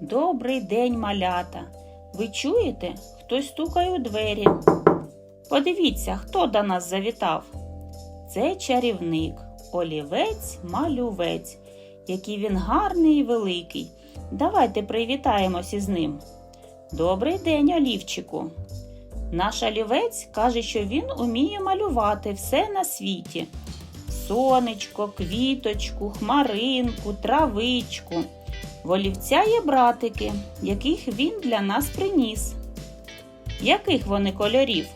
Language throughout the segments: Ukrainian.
Добрий день, малята. Ви чуєте? Хтось стукає у двері. Подивіться, хто до нас завітав. Це чарівник, олівець, малювець, який він гарний і великий. Давайте привітаємось із ним. Добрий день, олівчику. Наш олівець каже, що він уміє малювати все на світі: сонечко, квіточку, хмаринку, травичку. В олівця є братики, яких він для нас приніс. Яких вони кольорів?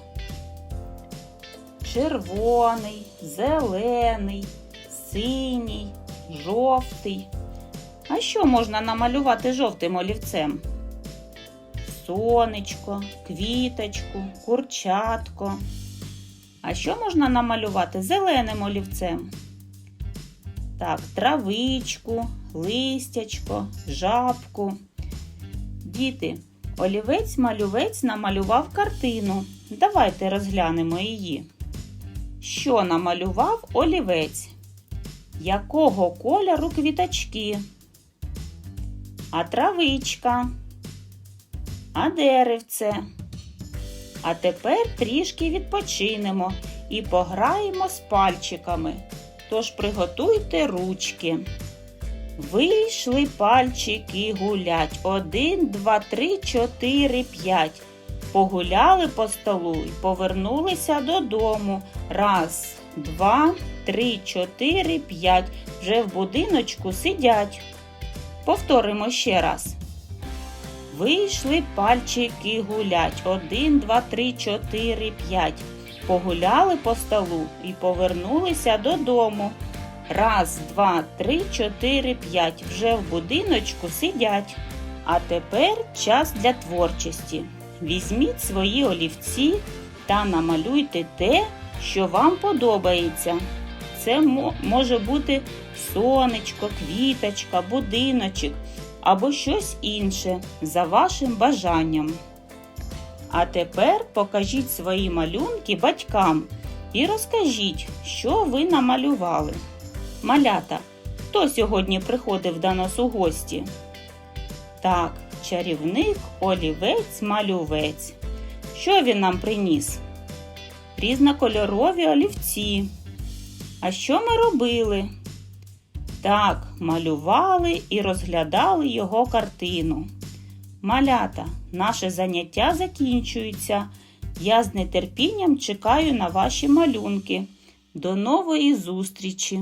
Червоний, зелений, синій, жовтий. А що можна намалювати жовтим олівцем? Сонечко, квіточку, курчатко. А що можна намалювати зеленим олівцем? Так, травичку, листячко, жабку. Діти, олівець-малювець намалював картину. Давайте розглянемо її. Що намалював олівець? Якого кольору квіточки? А травичка? А деревце? А тепер трішки відпочинемо і пограємо з пальчиками. Тож приготуйте ручки. Вийшли пальчики гулять. Один, два, три, чотири, п'ять. Погуляли по столу і повернулися додому. Раз, два, три, чотири, п'ять. Вже в будиночку сидять. Повторимо ще раз. Вийшли пальчики гулять. Один, два, три, чотири, п'ять. Погуляли по столу і повернулися додому. Раз, два, три, чотири, п'ять. Вже в будиночку сидять. А тепер час для творчості. Візьміть свої олівці та намалюйте те, що вам подобається. Це може бути сонечко, квіточка, будиночок або щось інше за вашим бажанням. А тепер покажіть свої малюнки батькам і розкажіть, що ви намалювали. Малята, хто сьогодні приходив до нас у гості? Так, чарівник, олівець, малювець. Що він нам приніс? Різнокольорові олівці. А що ми робили? Так, малювали і розглядали його картину. Малята, наше заняття закінчується. Я з нетерпінням чекаю на ваші малюнки. До нової зустрічі!